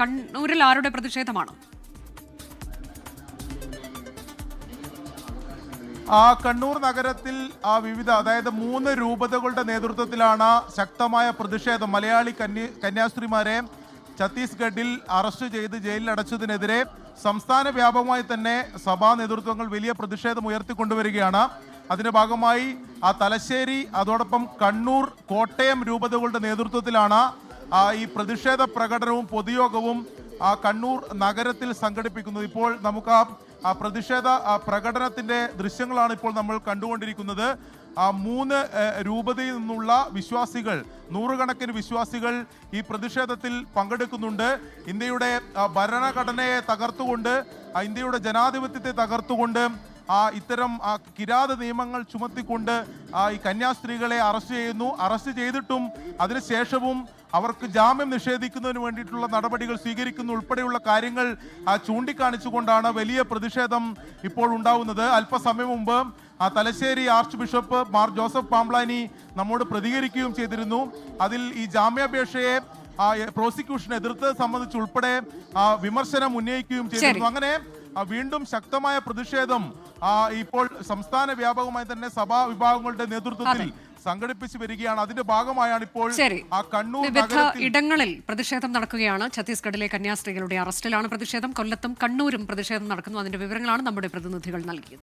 കണ്ണൂരിൽ ആരുടെ പ്രതിഷേധമാണ്? ആ കണ്ണൂർ നഗരത്തിൽ ആ വിവിധ അതായത് മൂന്ന് രൂപതകളുടെ നേതൃത്വത്തിലാണ് ശക്തമായ പ്രതിഷേധം. മലയാളി കന്യ കന്യാസ്ത്രീമാരെ ഛത്തീസ്ഗഡിൽ അറസ്റ്റ് ചെയ്ത് ജയിലിൽ അടച്ചതിനെതിരെ സംസ്ഥാന വ്യാപകമായി തന്നെ സഭാ നേതൃത്വങ്ങൾ വലിയ പ്രതിഷേധം ഉയർത്തിക്കൊണ്ടുവരികയാണ്. അതിന്റെ ഭാഗമായി ആ തലശ്ശേരി അതോടൊപ്പം കണ്ണൂർ കോട്ടയം രൂപതകളുടെ നേതൃത്വത്തിലാണ് ഈ പ്രതിഷേധ പ്രകടനവും പൊതുയോഗവും ആ കണ്ണൂർ നഗരത്തിൽ സംഘടിപ്പിക്കുന്നത്. ഇപ്പോൾ നമുക്ക് ആ പ്രതിഷേധ പ്രകടനത്തിന്റെ ദൃശ്യങ്ങളാണ് ഇപ്പോൾ നമ്മൾ കണ്ടുകൊണ്ടിരിക്കുന്നത്. ആ മൂന്ന് രൂപതയിൽ നിന്നുള്ള വിശ്വാസികൾ നൂറുകണക്കിന് വിശ്വാസികൾ ഈ പ്രതിഷേധത്തിൽ പങ്കെടുക്കുന്നുണ്ട്. ഇന്ത്യയുടെ ഭരണഘടനയെ തകർത്തുകൊണ്ട് ഇന്ത്യയുടെ ജനാധിപത്യത്തെ തകർത്തുകൊണ്ട് ആ ഇത്തരം ആ കിരാത നിയമങ്ങൾ ചുമത്തിക്കൊണ്ട് ആ ഈ കന്യാസ്ത്രീകളെ അറസ്റ്റ് ചെയ്യുന്നു. അറസ്റ്റ് ചെയ്തിട്ടും അതിനുശേഷവും അവർക്ക് ജാമ്യം നിഷേധിക്കുന്നതിന് വേണ്ടിയിട്ടുള്ള നടപടികൾ സ്വീകരിക്കുന്ന. ഉൾപ്പെടെയുള്ള കാര്യങ്ങൾ ചൂണ്ടിക്കാണിച്ചുകൊണ്ടാണ് വലിയ പ്രതിഷേധം ഇപ്പോൾ ഉണ്ടാവുന്നത്. അല്പസമയം മുമ്പ് ആ Thalassery arch bishop Mar Joseph Pamplany നമ്മോട് പ്രതികരിക്കുകയും ചെയ്തിരുന്നു. അതിൽ ഈ ജാമ്യാപേക്ഷയെ പ്രോസിക്യൂഷൻ എതിർത്തത് സംബന്ധിച്ച് ഉൾപ്പെടെ ആ, വിമർശനം ഉന്നയിക്കുകയും ചെയ്തിരുന്നു. അങ്ങനെ വീണ്ടും ശക്തമായ പ്രതിഷേധം ഇപ്പോൾ സംസ്ഥാന വ്യാപകമായി തന്നെ സഭാ വിഭാഗങ്ങളുടെ നേതൃത്വത്തിൽ സംഘടിപ്പിച്ചു വരികയാണ്. അതിന്റെ ഭാഗമായാണ് ഇപ്പോൾ കണ്ണൂർ വിവിധ ഇടങ്ങളിൽ പ്രതിഷേധം നടക്കുകയാണ്. ഛത്തീസ്ഗഡിലെ കന്യാസ്ത്രീകളുടെ അറസ്റ്റിലാണ് പ്രതിഷേധം. കൊല്ലത്തും കണ്ണൂരും പ്രതിഷേധം നടക്കുന്നു. അതിന്റെ വിവരങ്ങളാണ് നമ്മുടെ പ്രതിനിധികൾ നൽകിയത്.